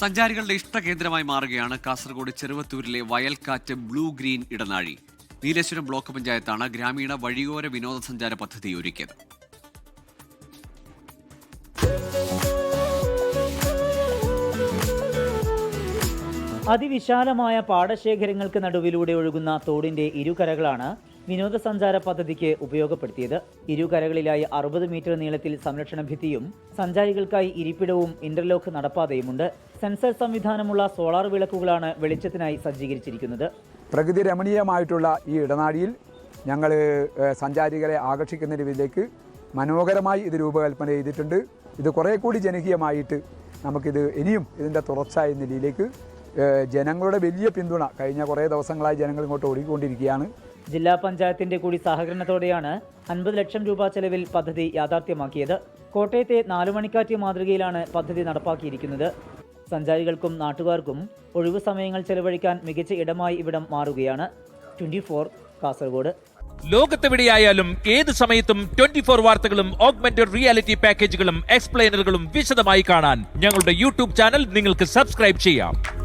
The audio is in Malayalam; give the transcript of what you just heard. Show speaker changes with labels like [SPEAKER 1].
[SPEAKER 1] സഞ്ചാരികളുടെ ഇഷ്ടകേന്ദ്രമായി മാറുകയാണ് കാസർഗോഡ് ചെറുവത്തൂരിലെ വയൽക്കാറ്റ് ബ്ലൂ ഗ്രീൻ ഇടനാഴി. നീലേശ്വരം ബ്ലോക്ക് പഞ്ചായത്താണ് ഗ്രാമീണ വഴിയോര വിനോദസഞ്ചാര പദ്ധതി ഒരുക്കിയത്.
[SPEAKER 2] അതിവിശാലമായ പാടശേഖരങ്ങൾക്ക് നടുവിലൂടെ ഒഴുകുന്ന തോടിന്റെ ഇരുകരകളാണ് വിനോദസഞ്ചാര പദ്ധതിക്ക് ഉപയോഗപ്പെടുത്തിയത്. ഇരുകരകളിലായി അറുപത് മീറ്റർ നീളത്തിൽ സംരക്ഷണ ഭിത്തിയും സഞ്ചാരികൾക്കായി ഇരിപ്പിടവും ഇന്റർലോക്ക് നടപ്പാതയുമുണ്ട്. സെൻസർ സംവിധാനമുള്ള സോളാർ വിളക്കുകളാണ് വെളിച്ചത്തിനായി സജ്ജീകരിച്ചിരിക്കുന്നത്.
[SPEAKER 3] പ്രകൃതി രമണീയമായിട്ടുള്ള ഈ ഇടനാഴിയിൽ ഞങ്ങൾ സഞ്ചാരികളെ ആകർഷിക്കുന്ന രീതിയിലേക്ക് മനോഹരമായി ഇത് രൂപകൽപ്പന ചെയ്തിട്ടുണ്ട്. ഇത് കുറേ കൂടി ജനകീയമായിട്ട് നമുക്കിത് ഇനിയും ഇതിന്റെ തുടർച്ച എന്ന നിലയിലേക്ക് ജനങ്ങളുടെ വലിയ പിന്തുണ കഴിഞ്ഞ കുറേ ദിവസങ്ങളായി ജനങ്ങൾ ഇങ്ങോട്ട് ഓടിക്കൊണ്ടിരിക്കുകയാണ്.
[SPEAKER 2] ജില്ലാ പഞ്ചായത്തിന്റെ കൂടി സഹകരണത്തോടെയാണ് അൻപത് ലക്ഷം രൂപ ചെലവിൽ പദ്ധതി യാഥാർത്ഥ്യമാക്കിയത്. കോട്ടയത്തെ നാലുമണിക്കാറ്റ് മാതൃകയിലാണ് പദ്ധതി നടപ്പാക്കിയിരിക്കുന്നത്. സഞ്ചാരികൾക്കും നാട്ടുകാർക്കും ഒഴിവു സമയങ്ങൾ ചെലവഴിക്കാൻ മികച്ച ഇടമായി ഇവിടം മാറുകയാണ്. Twenty four Kasaragod.
[SPEAKER 4] ലോകത്തെവിടെയായാലും ഏത് സമയത്തും ട്വന്റി ഫോർ വാർത്തകളും ഓഗ്മെന്റഡ് റിയാലിറ്റി പാക്കേജുകളും എക്സ്പ്ലെയിനറുകളും വിശദമായി കാണാൻ ഞങ്ങളുടെ യൂട്യൂബ് ചാനൽ നിങ്ങൾക്ക് സബ്സ്ക്രൈബ് ചെയ്യാം.